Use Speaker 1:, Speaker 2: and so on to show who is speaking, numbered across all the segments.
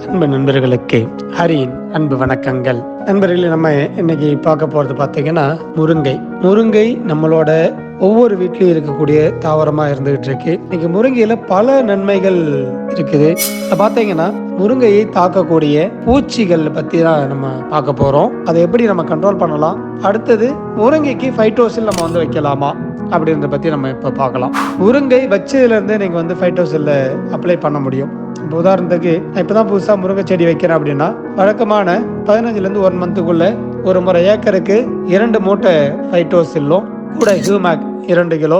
Speaker 1: அன்பு நண்பர்களுக்கு ஹரியின் அன்பு வணக்கங்கள். நண்பர்களே நம்ம இன்னைக்கு பார்க்க போறது பார்த்தீங்கன்னா முருங்கை. முருங்கை நம்மளோட ஒவ்வொரு வீட்லயும் இருக்கக்கூடிய தாவரமா இருந்துகிட்டு இருக்கு. இன்னைக்கு முருங்கையில பல நன்மைகள் இருக்குது. இப்ப பார்த்தீங்கன்னா முருங்கையை தாக்கக்கூடிய பூச்சிகள் பத்தி தான் நம்ம பார்க்க போறோம். அதை எப்படி நம்ம கண்ட்ரோல் பண்ணலாம்? அடுத்தது முருங்கைக்கு ஃபைட்டோசில் நம்ம வந்து வைக்கலாமா? அப்படின்றத பத்தி நம்ம இப்ப பார்க்கலாம். முருங்கை வச்சதுல இருந்தே நீங்க வந்து ஃபைட்டோசில் அப்ளை பண்ண முடியும். இப்போ உதாரணத்துக்கு நான் இப்பதான் புதுசாக முருங்கை செடி வைக்கிறேன் அப்படின்னா வழக்கமான பதினஞ்சுலேருந்து ஒன் மந்த்துக்குள்ளே மந்த்துக்குள்ள ஒரு முறை ஏக்கருக்கு இரண்டு மூட்டை ஃபைட்டோசில்லும் கூட ஹியூமேக் இரண்டு கிலோ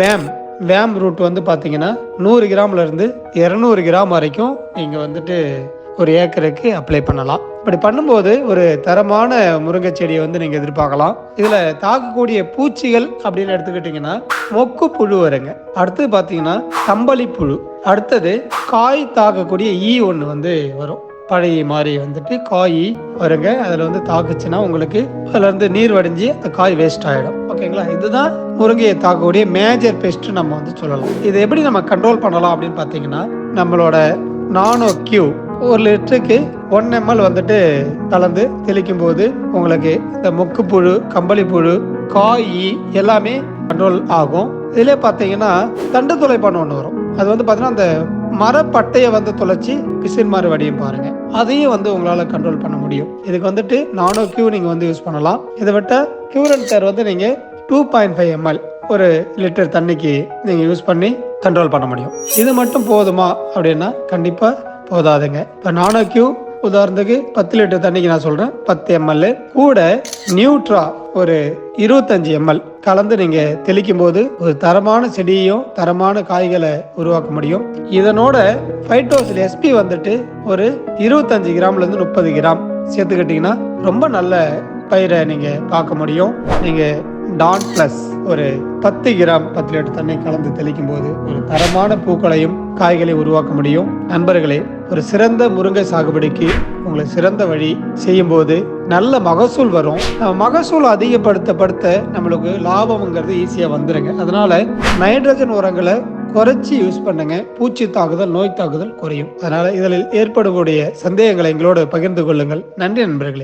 Speaker 1: வேம் வேம் ரூட் வந்து பார்த்தீங்கன்னா நூறு கிராம்ல இருந்து இரநூறு கிராம் வரைக்கும் நீங்கள் வந்துட்டு ஒரு ஏக்கருக்கு அப்ளை பண்ணலாம். இப்படி பண்ணும்போது ஒரு தரமான முருங்கை செடியை வந்து நீங்கள் எதிர்பார்க்கலாம். இதில் தாக்கக்கூடிய பூச்சிகள் அப்படின்னு எடுத்துக்கிட்டிங்கன்னா மொக்கு புழு வருங்க. அடுத்தது பார்த்தீங்கன்னா கம்பளி புழு. அடுத்தது காய் தாக்கக்கூடிய ஈ ஒன்று வந்து வரும். பழைய மாதிரி வந்துட்டு காய் வருங்க. அதில் வந்து தாக்குச்சுன்னா உங்களுக்கு அதுலேருந்து நீர் வடிஞ்சு அந்த காய் வேஸ்ட் ஆகிடும் ஓகேங்களா இதுதான் முருங்கையை தாக்கக்கூடிய மேஜர் பெஸ்ட் நம்ம வந்து சொல்லலாம். இது எப்படி நம்ம கண்ட்ரோல் பண்ணலாம் அப்படின்னு பார்த்தீங்கன்னா நம்மளோட நானோ கியூ ஒரு லிட்டருக்கு ஒன் எம்எல் வந்துட்டு கலந்து தெளிக்கும் போது உங்களுக்கு இந்த மொக்குப்புழு கம்பளிப்புழு காய் எல்லாமே கண்ட்ரோல் ஆகும். இதிலே பார்த்தீங்கன்னா தண்டு துளைப்பான் ஒன்று வரும். அது வந்து பார்த்தீங்கன்னா அந்த மரப்பட்டையை வந்து தொலைச்சி பிசின் மாதிரி வடியும் பாருங்க. அதையும் வந்து உங்களால் கண்ட்ரோல் பண்ண முடியும். இதுக்கு வந்துட்டு நானோ கியூ நீங்கள் வந்து யூஸ் பண்ணலாம். இதை விட்ட கியூரன் வந்து நீங்கள் டூ பாயிண்ட் ஃபைவ் எம்எல் ஒரு லிட்டர் தண்ணிக்கு நீங்கள் யூஸ் பண்ணி கண்ட்ரோல் பண்ண முடியும். இது மட்டும் போதுமா அப்படின்னா கண்டிப்பாக போதாதுங்க. இப்போ நானோ கியூ உதாரணத்துக்கு பத்து லிட்டர் தண்ணிக்கு நான் சொல்றேன். பத்து எம்எல் கூட நியூட்ரா ஒரு இருபத்தஞ்சு எம்எல் கலந்து நீங்க தெளிக்கும் போது ஒரு தரமான செடியையும் தரமான காய்களை உருவாக்க முடியும். இதனோட ஃபைட்டோசில் எஸ்பி வந்துட்டு ஒரு இருபத்தஞ்சு கிராம்ல இருந்து முப்பது கிராம். சேர்த்துக்கிட்டீங்கன்னா ரொம்ப நல்ல பயிரை நீங்க பார்க்க முடியும். நீங்க டான் பிளஸ் ஒரு பத்து கிராம் பத்து லிட்டர் தண்ணி கலந்து தெளிக்கும் போது ஒரு தரமான பூக்களையும் காய்களை உருவாக்க முடியும். நண்பர்களே ஒரு சிறந்த முருங்கை சாகுபடிக்கு உங்களுக்கு சிறந்த வழி செய்யும் போது நல்ல மகசூல் வரும். மகசூல் அதிகப்படுத்தப்படுத்த நம்மளுக்கு லாபம்ங்கிறது ஈஸியா வந்துருங்க. அதனால நைட்ரஜன் உரங்களை குறைச்சி யூஸ் பண்ணுங்க. பூச்சி தாக்குதல் நோய் தாக்குதல் குறையும். அதனால இதில் ஏற்படக்கூடிய சந்தேகங்களை எங்களோடு பகிர்ந்து கொள்ளுங்கள். நன்றி நண்பர்களே.